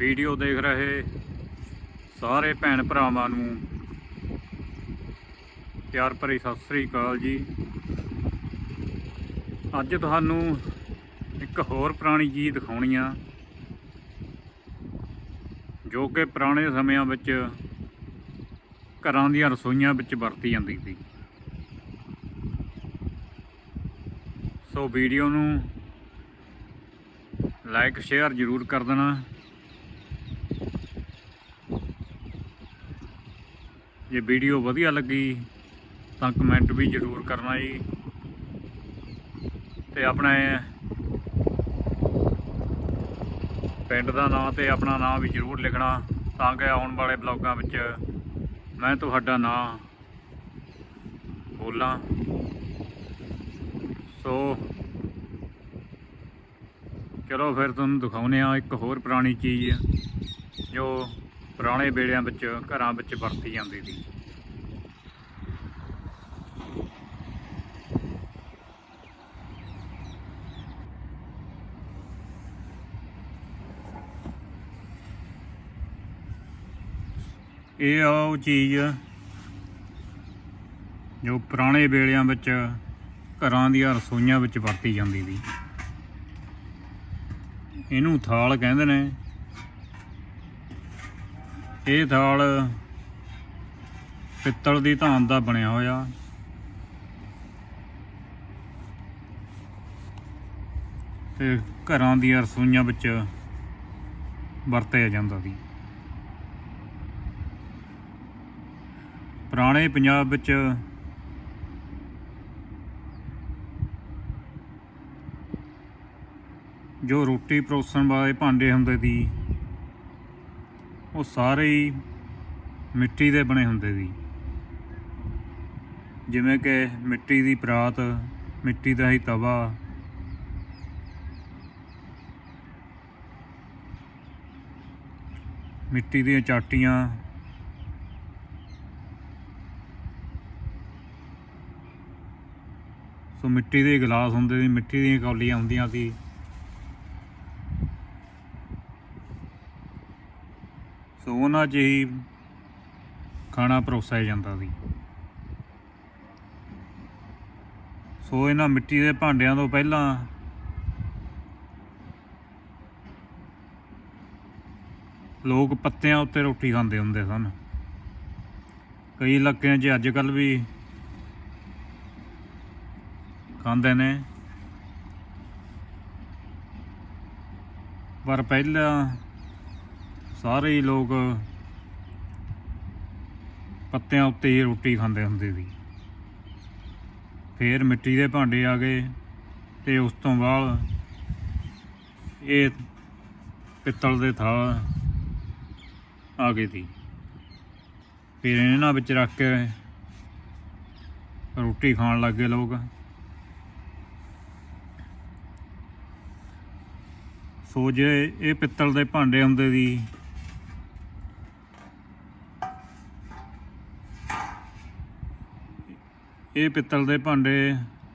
Video ਦੇਖ ਰਹੇ ਸਾਰੇ ਭੈਣ ਭਰਾਵਾਂ ਨੂੰ ਪਿਆਰ ਭਰੀ ਸਤਿ ਸ੍ਰੀ ਅਕਾਲ ਜੀ। ਅੱਜ ਤੁਹਾਨੂੰ ਇੱਕ ਹੋਰ ਪੁਰਾਣੀ ਚੀਜ਼ ਦਿਖਾਉਣੀ ਆ, ਜੋ ਕਿ ਪੁਰਾਣੇ ਸਮਿਆਂ ਵਿੱਚ ਘਰਾਂ ਦੀਆਂ ਰਸੋਈਆਂ ਵਿੱਚ ਵਰਤੀ ਜਾਂਦੀ ਸੀ। ਸੋ ਵੀਡੀਓ ਨੂੰ ਲਾਈਕ, ਸ਼ੇਅਰ ਜ਼ਰੂਰ ਕਰ ਦੇਣਾ। ਜੇ ਵੀਡੀਓ ਵਧੀਆ ਲੱਗੀ ਤਾਂ ਕਮੈਂਟ ਵੀ ਜ਼ਰੂਰ ਕਰਨਾ ਜੀ। ਤੇ ਆਪਣੇ ਪਿੰਡ ਦਾ ਨਾਮ ਤੇ ਆਪਣਾ ਨਾਮ ਵੀ ਜ਼ਰੂਰ ਲਿਖਣਾ ਤਾਂ ਕਿ ਆਉਣ ਵਾਲੇ ਬਲੌਗਾਂ ਵਿੱਚ ਮੈਂ ਤੁਹਾਡਾ ਨਾਮ ਬੋਲਾਂ। ਸੋ ਚਲੋ ਫਿਰ ਤੁਹਾਨੂੰ ਦਿਖਾਉਨੇ ਆ ਇੱਕ ਹੋਰ ਪੁਰਾਣੀ ਚੀਜ਼ ਜੋ ਪੁਰਾਣੇ ਵੇਲਿਆਂ ਵਿੱਚ, ਘਰਾਂ ਵਿੱਚ ਵਰਤੀ ਜਾਂਦੀ ਸੀ। ਇਹ ਆ ਉਹ ਚੀਜ਼ ਜੋ ਪੁਰਾਣੇ ਵੇਲਿਆਂ ਵਿੱਚ, ਘਰਾਂ ਦੀਆਂ ਰਸੋਈਆਂ ਵਿੱਚ ਵਰਤੀ ਜਾਂਦੀ ਸੀ। ਇਹਨੂੰ ਥਾਲ ਕਹਿੰਦੇ ਨੇ। ਇਹ ਥਾਲ ਪਿੱਤਲ ਦੀ ਧਾਨ ਦਾ ਬਣਿਆ ਹੋਇਆ। ਤੇ ਘਰਾਂ ਦੀਆਂ ਰਸੋਈਆਂ ਵਿੱਚ ਵਰਤਿਆ ਜਾਂਦਾ ਸੀ। ਪੁਰਾਣੇ ਪੰਜਾਬ ਵਿੱਚ ਜੋ ਰੋਟੀ ਪਰੋਸਣ ਵਾਲੇ ਭਾਂਡੇ ਹੁੰਦੇ ਸੀ ਉਹ ਸਾਰੇ ਹੀ ਮਿੱਟੀ ਦੇ ਬਣੇ ਹੁੰਦੇ ਸੀ। ਜਿਵੇਂ ਕਿ ਮਿੱਟੀ ਦੀ ਪਰਾਤ, ਮਿੱਟੀ ਦਾ ਹੀ ਤਵਾ। ਮਿੱਟੀ ਦੀਆਂ ਚਾਟੀਆਂ। ਸੋ ਮਿੱਟੀ ਦੇ ਗਲਾਸ ਹੁੰਦੇ ਸੀ, ਮਿੱਟੀ ਦੀਆਂ ਕੌਲੀਆਂ ਹੁੰਦੀਆਂ ਸੀ ਸੋ ਉਹਨਾਂ 'ਚ ਹੀ ਖਾਣਾ ਪਰੋਸਿਆ ਜਾਂਦਾ ਸੀ। ਸੋ ਇਹਨਾਂ ਮਿੱਟੀ ਦੇ ਭਾਂਡਿਆਂ ਤੋਂ ਪਹਿਲਾਂ ਲੋਕ ਪੱਤਿਆਂ ਉੱਤੇ ਰੋਟੀ ਖਾਂਦੇ ਹੁੰਦੇ ਸਨ। ਕਈ ਇਲਾਕਿਆਂ 'ਚ ਅੱਜ ਕੱਲ ਵੀ ਖਾਂਦੇ ਨੇ। ਪਰ ਪਹਿਲਾਂ ਸਾਰੇ ਹੀ ਲੋਕ ਪੱਤਿਆਂ ਉੱਤੇ ਹੀ ਰੋਟੀ ਖਾਂਦੇ ਹੁੰਦੇ ਸੀ। ਫੇਰ ਮਿੱਟੀ ਦੇ ਭਾਂਡੇ ਆ ਗਏ ਤੇ ਉਸ ਤੋਂ ਬਾਅਦ ਇਹ ਪਿੱਤਲ ਦੇ ਥਾਲ ਆ ਗਏ ਸੀ। ਫਿਰ ਇਹਨਾਂ ਵਿੱਚ ਰੱਖ ਕੇ ਰੋਟੀ ਖਾਣ ਲੱਗੇ ਲੋਕ। ਸੋ ਜੇ ਇਹ ਪਿੱਤਲ ਦੇ ਭਾਂਡੇ ਹੁੰਦੇ ਸੀ ਇਹ ਪਿੱਤਲ ਦੇ ਭਾਂਡੇ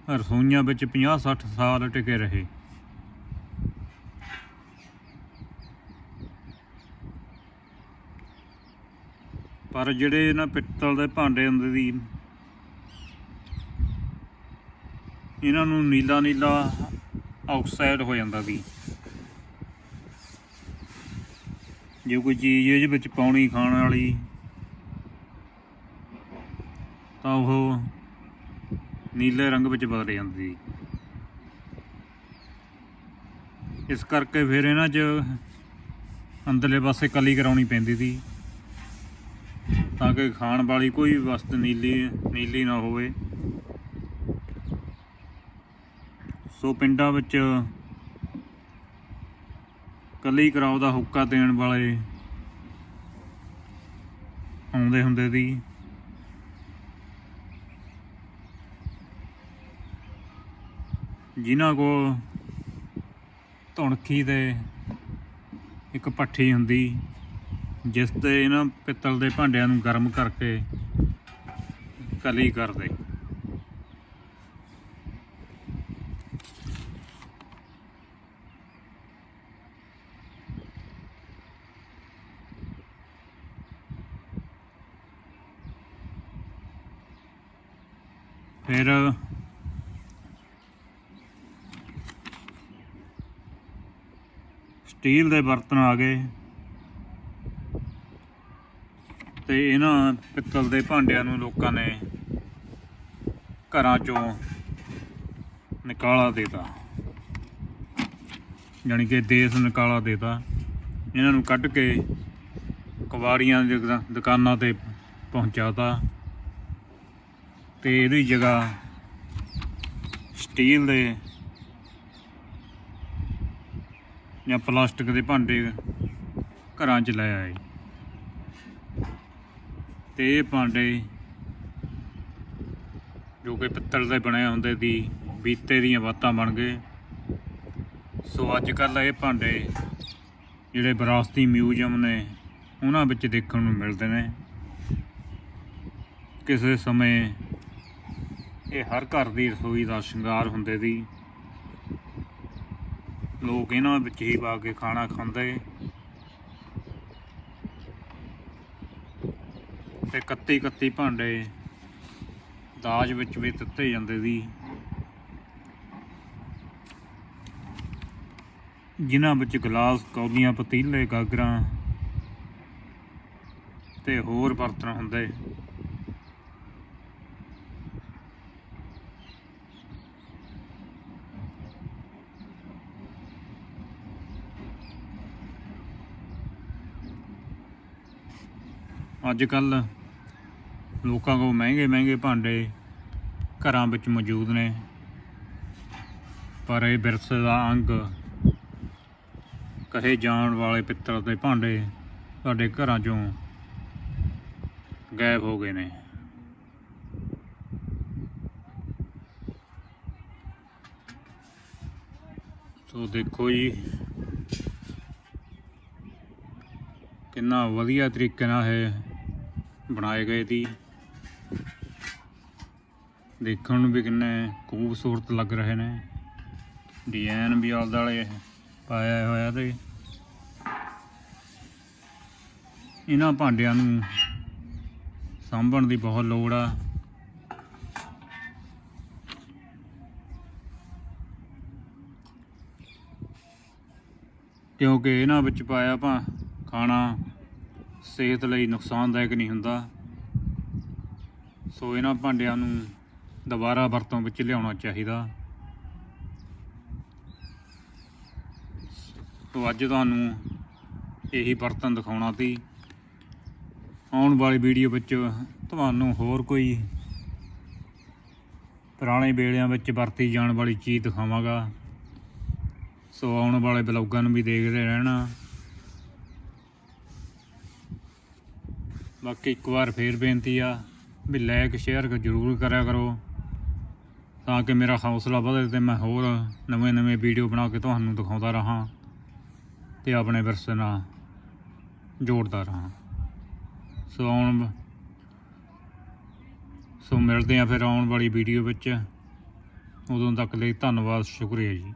ਰਸੋਈਆਂ ਵਿੱਚ 50 60 ਸਾਲ ਟਿਕੇ ਰਹੇ। ਪਰ ਜਿਹੜੇ ਇਹਨਾਂ ਪਿੱਤਲ ਦੇ ਭਾਂਡੇ ਹੁੰਦੇ ਸੀ, ਇਹਨਾਂ ਨੂੰ ਨੀਲਾ ਨੀਲਾ ਆਕਸਾਈਡ ਹੋ ਜਾਂਦਾ ਸੀ। ਜੇ ਕੋਈ ਚੀਜ਼ ਇਹਦੇ ਵਿੱਚ ਪਾਉਣੀ ਖਾਣ ਵਾਲੀ, ਤਾਂ ਉਹ ਨੀਲੇ ਰੰਗ ਵਿੱਚ ਬਦਲ ਜਾਂਦੀ। ਸੀ ਇਸ ਕਰਕੇ ਫਿਰ ਇਹਨਾਂ 'ਚ ਅੰਦਰਲੇ ਪਾਸੇ ਕਲੀ ਕਰਾਉਣੀ ਪੈਂਦੀ ਸੀ। ਤਾਂ ਕਿ ਖਾਣ ਵਾਲੀ ਕੋਈ ਵੀ ਵਸਤ ਨੀਲੀ ਨੀਲੀ ਨਾ ਹੋਵੇ। ਸੋ ਪਿੰਡਾਂ ਵਿੱਚ ਕਲੀ ਕਰਾਉ ਦਾ ਹੁੱਕਾ ਦੇਣ ਵਾਲੇ ਆਉਂਦੇ ਹੁੰਦੇ ਸੀ। ਜਿਨ੍ਹਾਂ ਕੋਲ ਧੁਣਖੀ ਦੇ ਇੱਕ ਪੱਠੀ ਹੁੰਦੀ, ਜਿਸ ਤੇ ਇਹਨਾਂ ਪਿੱਤਲ ਦੇ ਭਾਂਡਿਆਂ ਨੂੰ ਗਰਮ ਕਰਕੇ ਕਲੀ ਕਰਦੇ। ਫਿਰ ਸਟੀਲ ਦੇ ਬਰਤਨ ਆ ਗਏ। ਤੇ ਇਹਨਾਂ ਪਿੱਤਲ ਦੇ ਭਾਂਡਿਆਂ ਨੂੰ ਲੋਕਾਂ ਨੇ ਘਰਾਂ ਚੋਂ ਨਿਕਾਲਾ ਦੇਤਾ। ਜਾਣੀ ਕਿ ਦੇਸ਼ ਨਿਕਾਲਾ ਦੇਤਾ। ਇਹਨਾਂ ਨੂੰ ਕੱਢ ਕੇ ਕਵਾੜੀਆਂ ਦੀ ਦੁਕਾਨਾਂ ਤੇ ਪਹੁੰਚਾਤਾ ਤੇ ਇਹਦੀ ਜਗ੍ਹਾ ਸਟੀਲ ਦੇ ਜਾਂ ਪਲਾਸਟਿਕ ਦੇ ਭਾਂਡੇ ਘਰਾਂ 'ਚ ਲੈ ਆਏ। ਤੇ ਇਹ ਭਾਂਡੇ ਜੋ ਕਿ ਪਿੱਤਲ ਦੇ ਬਣੇ ਹੁੰਦੇ ਦੀ ਬੀਤੇ ਦੀਆਂ ਬਾਤਾਂ ਬਣ ਗਏ। ਸੋ ਅੱਜ ਕੱਲ੍ਹ ਇਹ ਭਾਂਡੇ ਜਿਹੜੇ ਵਿਰਾਸਤੀ ਮਿਊਜ਼ੀਅਮ ਨੇ, ਉਹਨਾਂ ਵਿੱਚ ਦੇਖਣ ਨੂੰ ਮਿਲਦੇ ਨੇ। ਕਿਸੇ ਸਮੇਂ ਇਹ ਹਰ ਘਰ ਦੀ ਰਸੋਈ ਦਾ ਸ਼ਿੰਗਾਰ ਹੁੰਦੇ ਦੀ ਲੋਕ ਇਹਨਾਂ ਵਿੱਚ ਹੀ ਪਾ ਕੇ ਖਾਣਾ ਖਾਂਦੇ। ਤੇ ਕੱਤੀ ਕੱਤੀ ਭਾਂਡੇ ਦਾਜ ਵਿੱਚ ਵੀ ਦਿੱਤੇ ਜਾਂਦੇ ਸੀ। ਜਿਨ੍ਹਾਂ ਵਿੱਚ ਗਲਾਸ ਕੌਲੀਆਂ ਪਤੀਲੇ, ਗਾਗਰਾਂ ਤੇ ਹੋਰ ਬਰਤਨ ਹੁੰਦੇ। ਅੱਜ ਕੱਲ ਲੋਕਾਂ ਕੋਲ ਮਹਿੰਗੇ ਮਹਿੰਗੇ ਭਾਂਡੇ ਘਰਾਂ ਵਿੱਚ ਮੌਜੂਦ ਨੇ। ਪਰ ਇਹ ਵਿਰਸੇ ਦਾ ਅੰਗ ਕਹੇ ਜਾਣ ਵਾਲੇ ਪਿੱਤਲ ਦੇ ਭਾਂਡੇ ਸਾਡੇ ਘਰਾਂ ਚੋਂ ਗਾਇਬ ਹੋ ਗਏ ਨੇ। ਸੋ ਦੇਖੋ ਜੀ, ਕਿੰਨਾ ਵਧੀਆ ਤਰੀਕੇ ਨਾਲ ਇਹ ਬਣਾਏ ਗਏ ਸੀ ਦੇਖਣ ਨੂੰ ਵੀ ਕਿੰਨੇ ਖੂਬਸੂਰਤ ਲੱਗ ਰਹੇ ਨੇ। ਡਿਜ਼ਾਈਨ ਵੀ ਆਲੇ ਦੁਆਲੇ ਪਾਇਆ ਹੋਇਆ ਤੇ ਇਹਨਾਂ ਭਾਂਡਿਆਂ ਨੂੰ ਸਾਂਭਣ ਦੀ ਬਹੁਤ ਲੋੜ ਆ। ਕਿਉਂਕਿ ਇਹਨਾਂ ਵਿੱਚ ਪਾਇਆ ਭਾ ਖਾਣਾ ਸਿਹਤ ਲਈ ਨੁਕਸਾਨਦਾਇਕ ਨਹੀਂ ਹੁੰਦਾ। ਸੋ ਇਹਨਾਂ ਭਾਂਡਿਆਂ ਨੂੰ ਦੁਬਾਰਾ ਵਰਤੋਂ ਵਿੱਚ ਲਿਆਉਣਾ ਚਾਹੀਦਾ। ਸੋ ਅੱਜ ਤੁਹਾਨੂੰ ਇਹੀ ਬਰਤਨ ਦਿਖਾਉਣਾ ਸੀ। ਆਉਣ ਵਾਲੀ ਵੀਡੀਓ ਵਿੱਚ ਤੁਹਾਨੂੰ ਹੋਰ ਕੋਈ ਪੁਰਾਣੇ ਵੇਲਿਆਂ ਵਿੱਚ ਵਰਤੀ ਜਾਣ ਵਾਲੀ ਚੀਜ਼ ਦਿਖਾਵਾਂਗਾ। ਸੋ ਆਉਣ ਵਾਲੇ ਬਲੌਗਾਂ ਨੂੰ ਵੀ ਦੇਖਦੇ ਰਹਿਣਾ। ਬਾਕੀ ਇੱਕ ਵਾਰ ਫੇਰ ਬੇਨਤੀ ਆ ਵੀ ਲਾਈਕ ਸ਼ੇਅਰ ਜ਼ਰੂਰ ਕਰਿਆ ਕਰੋ ਤਾਂ ਕਿ ਮੇਰਾ ਹੌਸਲਾ ਵਧੇ ਤੇ ਮੈਂ ਹੋਰ ਨਵੇਂ ਨਵੇਂ ਵੀਡੀਓ ਬਣਾ ਕੇ ਤੁਹਾਨੂੰ ਦਿਖਾਉਂਦਾ ਰਹਾਂ ਤੇ ਆਪਣੇ ਵਿਰਸੇ ਨਾਲ ਜੋੜਦਾ ਰਹਾਂ। ਸੋ ਆਉਣ ਸੋ ਮਿਲਦੇ ਆ ਫਿਰ ਆਉਣ ਵਾਲੀ ਵੀਡੀਓ ਵਿੱਚ। ਉਦੋਂ ਤੱਕ ਲਈ ਧੰਨਵਾਦ, ਸ਼ੁਕਰੀਆ ਜੀ।